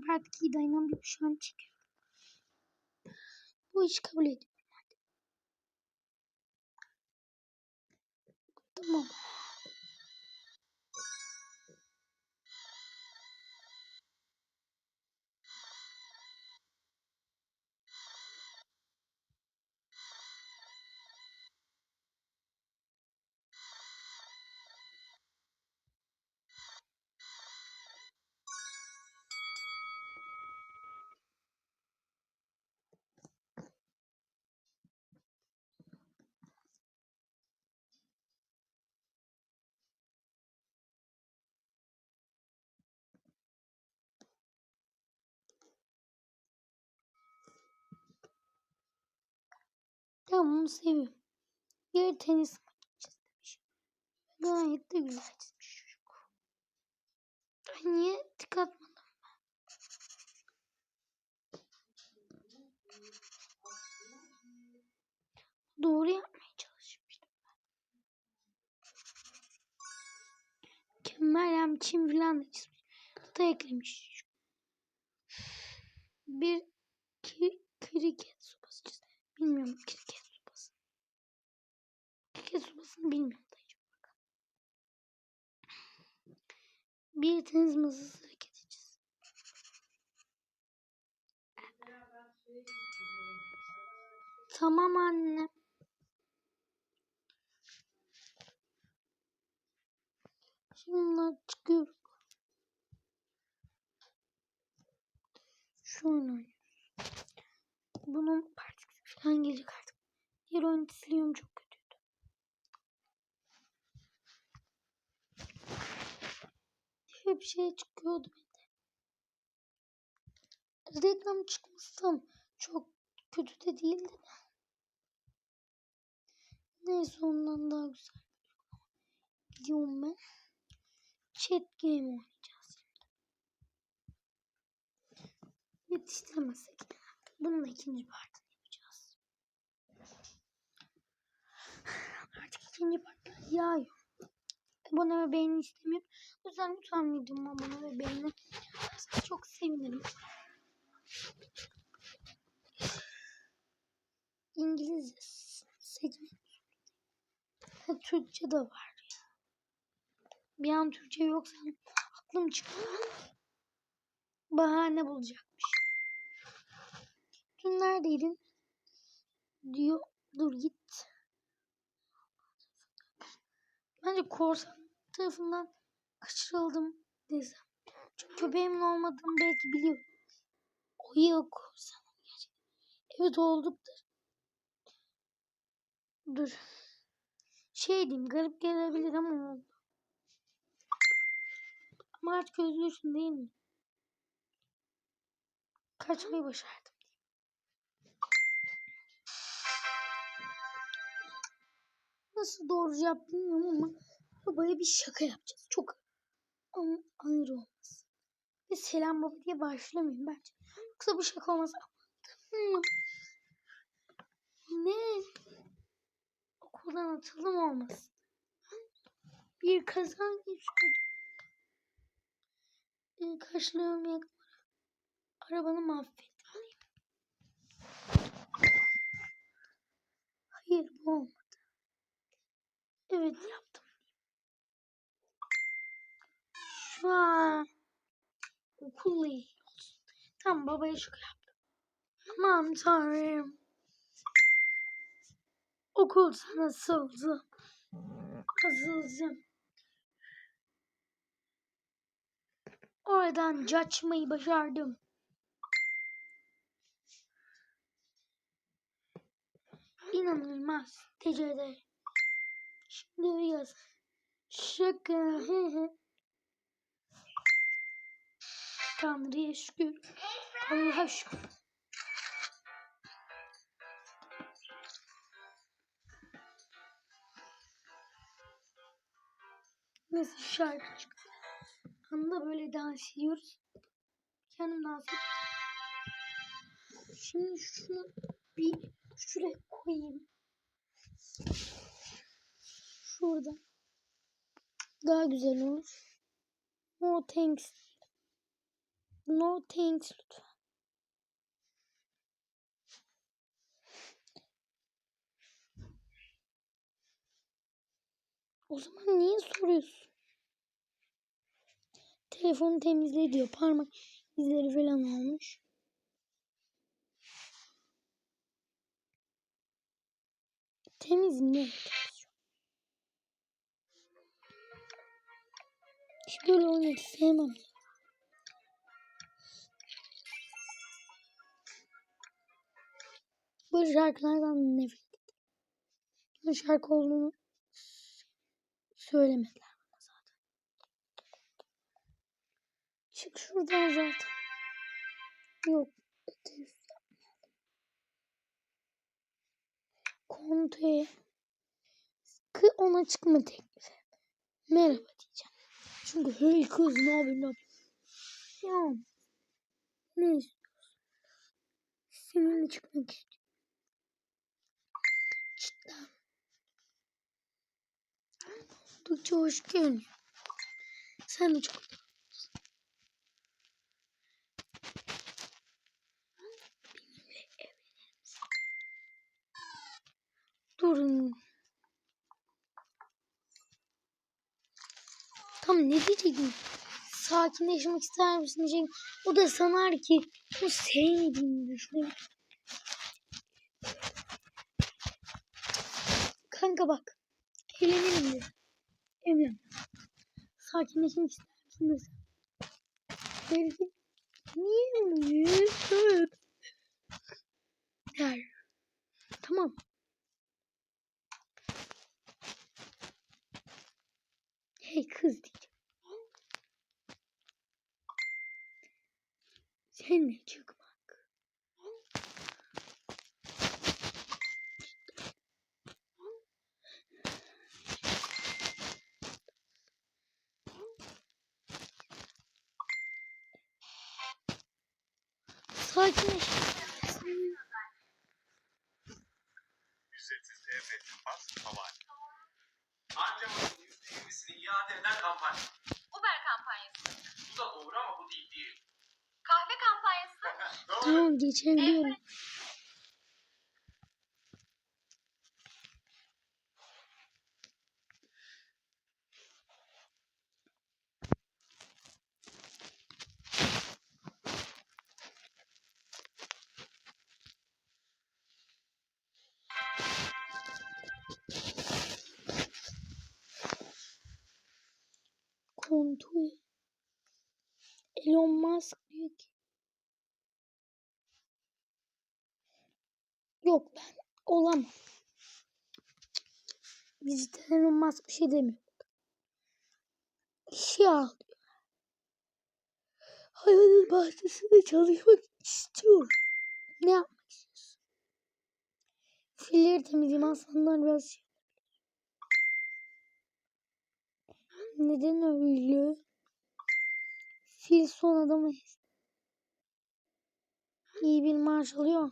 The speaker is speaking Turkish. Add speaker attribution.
Speaker 1: Ben part 2'yi dayanamıyorum şu an çekiyorum. Bu iş kabul ediyorum. Hadi. Tamam. Bunu seviyorum. Bir tenis maçı çizmiş. Gayet de güzel çizmiş çocuk. Ay niye tık atmadım ben? Doğru yapmaya çalışmıştım ben. Kemal Çin filan da çizmiş. Da eklemiş. Bir ki, kriket sopası çizdi. Bilmiyorum kriket sopası. Kriket sopasını bilmiyorum. Bir tenis masası hareketi çiz. Tamam anne. Şimdi çıkıyor. Şu oyunu oynuyoruz. Bunun partisi falan gelecek artık. Diğer oyunu siliyorum çok kötüydü. Diğer bir şey çıkıyordu bende. Reklam çıkmıştım. Çok kötü de değildi de. Neyse ondan daha güzel. Gidiyorum ben. Chat game oynayacağız şimdi. Yetiştiremezsek bunun ikinci partını yapacağız. Artık ikinci partlar yağıyor. Abone ve beğeni istemiyorum. O yüzden lütfen videomu abone ve beğeni çok sevinirim. İngilizce seçmek Ha, Türkçe de var ya. Bir an Türkçe yoksa aklım çıktı. Bahane bulacakmış. Dün neredeydin? Diyor. Dur git. Bence korsan tarafından kaçırıldım desem. Çünkü köpeğimin olmadığını belki biliyor. O yıl korsanım gerçekten. Evet olduk da. Dur. Şey diyeyim garip gelebilir ama oldu. Ama artık özlüyorsun değil mi? Kaçmayı başardım. Nasıl doğru cevap bilmiyorum ama babaya bir şaka yapacağız. Çok ama ayrı olmaz. Ve selam baba diye başlamayayım bence. Yoksa bu şaka olmaz. Ne? Okuldan atıldım olmasın. Bir kazan geçiyordum. Ee, karşılıyorum yakın. Arabanı mahvettim. Hayır bu olmadı. Evet yaptım. Şu an okulla iyi olsun. Tamam babaya şaka yaptım. Aman tanrım. Okul sana sığdı. Kazılacağım. Oradan kaçmayı başardım. İnanılmaz. Tecrübe. Şimdi yaz. Şaka. Tanrı'ya şükür. Allah'a şükür. Neyse şarkı çıktı. Anda böyle dans ediyoruz. Kendim dans ediyorum. Şimdi şunu bir şuraya koyayım. Şurada. Daha güzel olur. No thanks. No thanks lütfen. O zaman niye soruyorsun? Telefonu temizle diyor. Parmak izleri falan olmuş. Temiz mi? Hiç böyle sevmem. Bu şarkılardan nefret. Bu şarkı olduğunu söylemediler bana zaten. Çık şuradan zaten. Yok. ötesi yapmayalım. Konte'ye kı ona çıkma teklifi. Merhaba diyeceğim. Çünkü hey kız ne haber ne haber? Ya ne istiyorsun? Seninle çıkmak istiyorum. Oldukça hoş görünüyor. Sen de çok? Durun. Tam ne diyecektim? Sakinleşmek ister misin diyecek. O da sanar ki bu sevmediğini düşünüyor. Kanka bak. Evlenelim de. Evlen. Sakinleşmek ister misin desem. Belki niye mi? Evet. Der. Tamam. Hey kız diyeceğim. Seninle çıkmak. Sakinleş.
Speaker 2: Ücretsiz EFT pas havale. Ancak %20'sini iade eden kampanya.
Speaker 3: Uber kampanyası.
Speaker 2: Bu da doğru ama bu değil değil.
Speaker 3: Kahve kampanyası.
Speaker 1: Tamam geçebiliyorum. Kontuyu. Elon Musk diyor ki. Yok ben olamam. Bizde Elon Musk bir şey demiyor. İşe al diyor. Hayvanın bahçesinde çalışmak istiyorum. Ne yapmak istiyorsun? Filleri temizleyeyim aslanlar biraz şey. Neden öyle? Fil son adamı. İyi bir maaş alıyor.